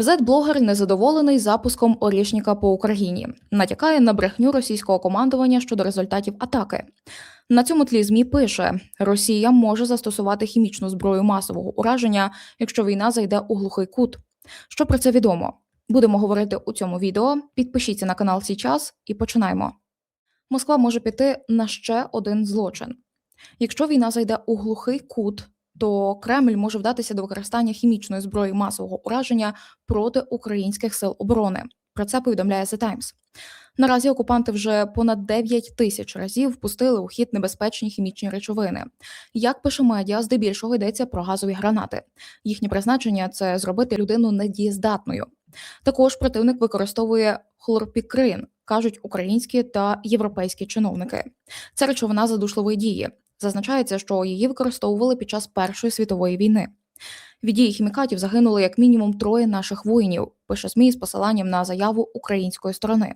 Зет-блогер незадоволений запуском орішника по Україні, натякає на брехню російського командування щодо результатів атаки. На цьому тлі ЗМІ пише: Росія може застосувати хімічну зброю масового ураження, якщо війна зайде у глухий кут. Що про це відомо? Будемо говорити у цьому відео. Підпишіться на канал Січас і починаємо. Москва може піти на ще один злочин. Якщо війна зайде у глухий кут, то Кремль може вдатися до використання хімічної зброї масового ураження проти українських сил оборони. Про це повідомляє The Times. Наразі окупанти вже понад 9 тисяч разів впустили у хід небезпечні хімічні речовини. Як пише медіа, здебільшого йдеться про газові гранати. Їхнє призначення це зробити людину недієздатною. Також противник використовує хлорпікрин, кажуть українські та європейські чиновники. Це речовина задушливої дії. Зазначається, що її використовували під час Першої світової війни. Від дії хімікатів загинули як мінімум троє наших воїнів. Пише ЗМІ з посиланням на заяву української сторони.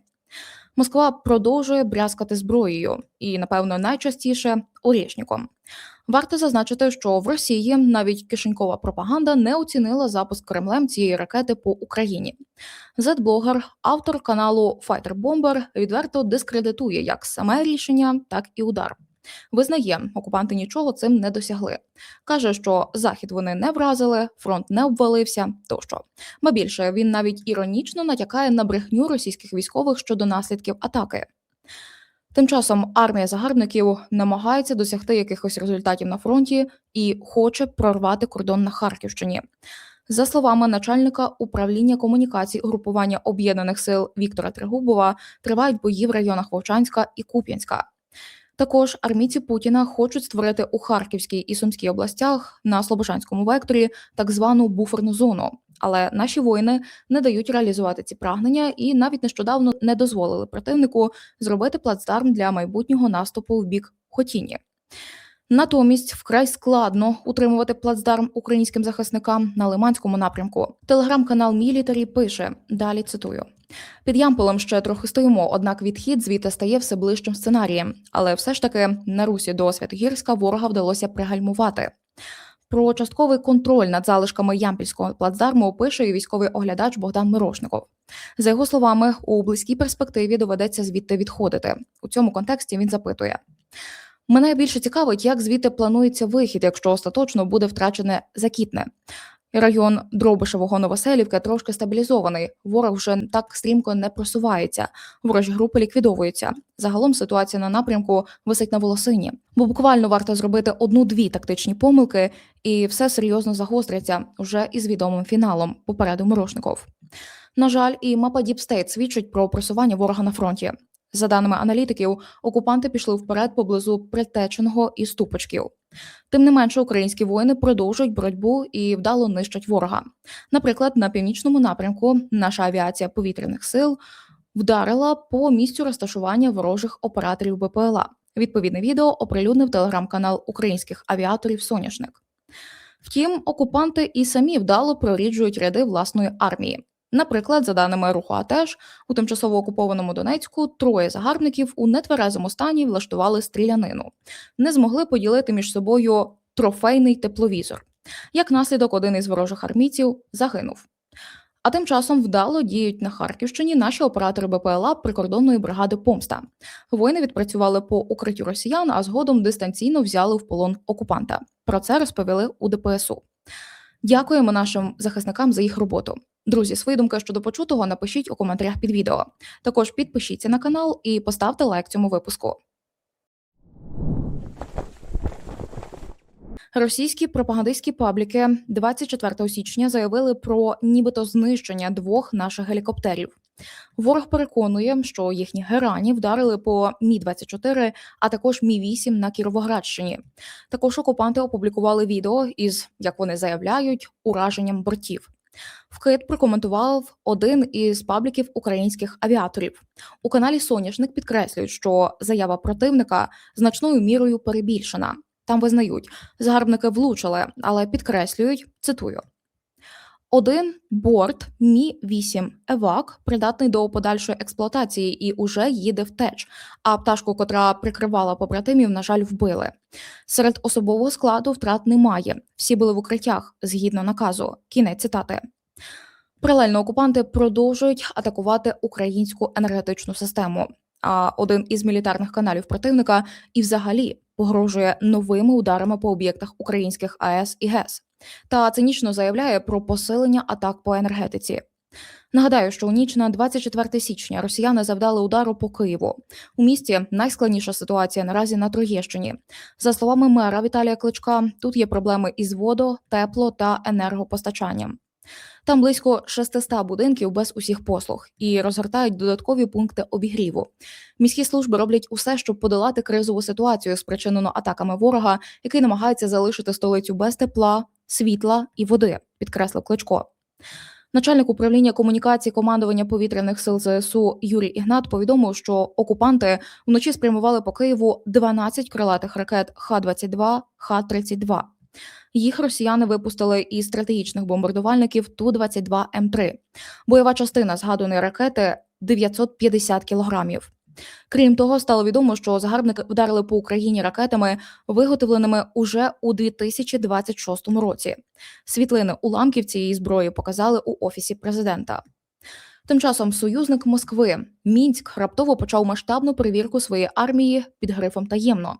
Москва продовжує брязкати зброєю і, напевно, найчастіше орєшніком. Варто зазначити, що в Росії навіть кишенькова пропаганда не оцінила запуск Кремлем цієї ракети по Україні. Зетблогер, автор каналу Fighter Bomber, відверто дискредитує як саме рішення, так і удар. Визнає, окупанти нічого цим не досягли. Каже, що захід вони не вразили, фронт не обвалився. Тощо, ба більше він навіть іронічно натякає на брехню російських військових щодо наслідків атаки. Тим часом армія загарбників намагається досягти якихось результатів на фронті і хоче прорвати кордон на Харківщині. За словами начальника управління комунікацій угрупування об'єднаних сил Віктора Тригубова, тривають бої в районах Вовчанська і Куп'янська. Також армійці Путіна хочуть створити у Харківській і Сумській областях на Слобожанському векторі так звану буферну зону. Але наші воїни не дають реалізувати ці прагнення і навіть нещодавно не дозволили противнику зробити плацдарм для майбутнього наступу в бік Хотіні. Натомість вкрай складно утримувати плацдарм українським захисникам на Лиманському напрямку. Телеграм-канал Мілітарі пише далі. Цитую. Під Ямполем ще трохи стоїмо, однак відхід звідти стає все ближчим сценарієм. Але все ж таки на Русі до Святогірська ворога вдалося пригальмувати. Про частковий контроль над залишками Ямпільського плацдарму пише і військовий оглядач Богдан Мирошников. За його словами, у близькій перспективі доведеться звідти відходити. У цьому контексті він запитує. Мене більше цікавить, як звідти планується вихід, якщо остаточно буде втрачене закітне. Район Дробишевого Новоселівки трошки стабілізований. Ворог вже так стрімко не просувається. Ворожі групи ліквідовуються. Загалом ситуація на напрямку висить на волосині, бо буквально варто зробити одну-дві тактичні помилки, і все серйозно загостриться вже із відомим фіналом. Попереду Мирошников. На жаль, і мапа Діпстейт свідчить про просування ворога на фронті. За даними аналітиків, окупанти пішли вперед поблизу Притеченого і Ступочків. Тим не менше, українські воїни продовжують боротьбу і вдало нищать ворога. Наприклад, на північному напрямку наша авіація повітряних сил вдарила по місцю розташування ворожих операторів БПЛА. Відповідне відео оприлюднив телеграм-канал українських авіаторів Соняшник. Втім, окупанти і самі вдало проріджують ряди власної армії. Наприклад, за даними руху АТЕШ, у тимчасово окупованому Донецьку троє загарбників у нетверезому стані влаштували стрілянину, не змогли поділити між собою трофейний тепловізор. Як наслідок, один із ворожих армійців загинув. А тим часом вдало діють на Харківщині наші оператори БПЛА прикордонної бригади Помста. Воїни відпрацювали по укриттю росіян, а згодом дистанційно взяли в полон окупанта. Про це розповіли у ДПСУ. Дякуємо нашим захисникам за їх роботу. Друзі, свої думки щодо почутого напишіть у коментарях під відео. Також підпишіться на канал і поставте лайк цьому випуску. Російські пропагандистські пабліки 24 січня заявили про нібито знищення двох наших гелікоптерів. Ворог переконує, що їхні герані вдарили по Мі 24 а також Мі 8 на Кіровоградщині. Також окупанти опублікували відео із, як вони заявляють, ураженням бортів. Вкид прокоментував один із пабліків українських авіаторів. У каналі Соняшник підкреслюють, що заява противника значною мірою перебільшена. Там визнають, загарбники влучили, але підкреслюють, цитую. Один борт Мі 8 Евак придатний до подальшої експлуатації і уже їде втеч. А пташку, котра прикривала побратимів, на жаль, вбили. Серед особового складу втрат немає. Всі були в укриттях згідно наказу. Кінець цитати. Паралельно окупанти продовжують атакувати українську енергетичну систему. А один із мілітарних каналів противника і взагалі погрожує новими ударами по об'єктах українських АЕС і ГЕС та цинічно заявляє про посилення атак по енергетиці. Нагадаю, що у ніч на 24 січня росіяни завдали удару по Києву. У місті найскладніша ситуація наразі на Троєщині. За словами мера Віталія Кличка, тут є проблеми із водо, тепло та енергопостачанням. Там близько 600 будинків без усіх послуг і розгортають додаткові пункти обігріву. Міські служби роблять усе, щоб подолати кризову ситуацію, спричинену атаками ворога, який намагається залишити столицю без тепла, світла і води, підкреслив Кличко. Начальник управління комунікації командування повітряних сил ЗСУ Юрій Ігнат повідомив, що окупанти вночі спрямували по Києву 12 крилатих ракет Х-22, Х-32. Їх росіяни випустили із стратегічних бомбардувальників Ту-22 М3. Бойова частина згаданої ракети 950 кілограмів. Крім того, стало відомо, що загарбники вдарили по Україні ракетами, виготовленими уже у 2026 році. Світлини уламків цієї зброї показали у офісі президента. Тим часом союзник Москви Мінськ раптово почав масштабну перевірку своєї армії під грифом таємно.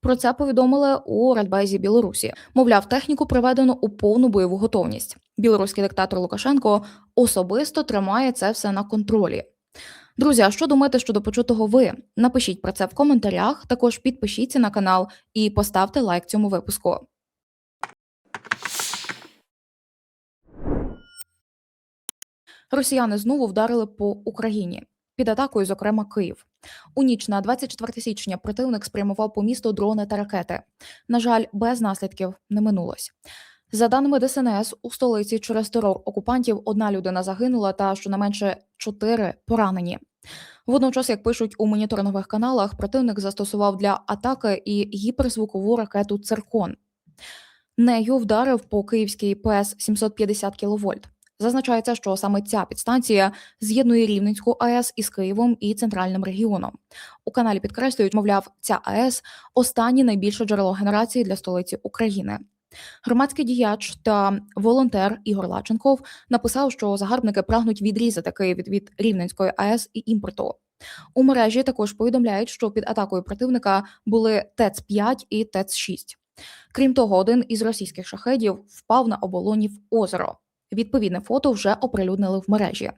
Про це повідомили у Радбезі Білорусі. Мовляв, техніку приведено у повну бойову готовність. Білоруський диктатор Лукашенко особисто тримає це все на контролі. Друзі, а що думаєте щодо почутого ви? Напишіть про це в коментарях. Також підпишіться на канал і поставте лайк цьому випуску. Росіяни знову вдарили по Україні. Під атакою, зокрема, Київ. У ніч на 24 січня противник спрямував по місту дрони та ракети. На жаль, без наслідків не минулось. За даними ДСНС, у столиці через терор окупантів одна людина загинула та щонайменше чотири поранені. Водночас, як пишуть у моніторингових каналах, противник застосував для атаки і гіперзвукову ракету Циркон. Нею вдарив по київській ПС 750 кВт. Зазначається, що саме ця підстанція з'єднує Рівненську АЕС із Києвом і центральним регіоном. У каналі підкреслюють, мовляв, ця АЕС останнє найбільше джерело генерації для столиці України. Громадський діяч та волонтер Ігор Лаченков написав, що загарбники прагнуть відрізати Київ від, Рівненської АЕС і імпорту. У мережі також повідомляють, що під атакою противника були ТЕЦ-5 і ТЕЦ-6. Крім того, один із російських шахедів впав на оболоні в озеро. Відповідне фото вже оприлюднили в мережі.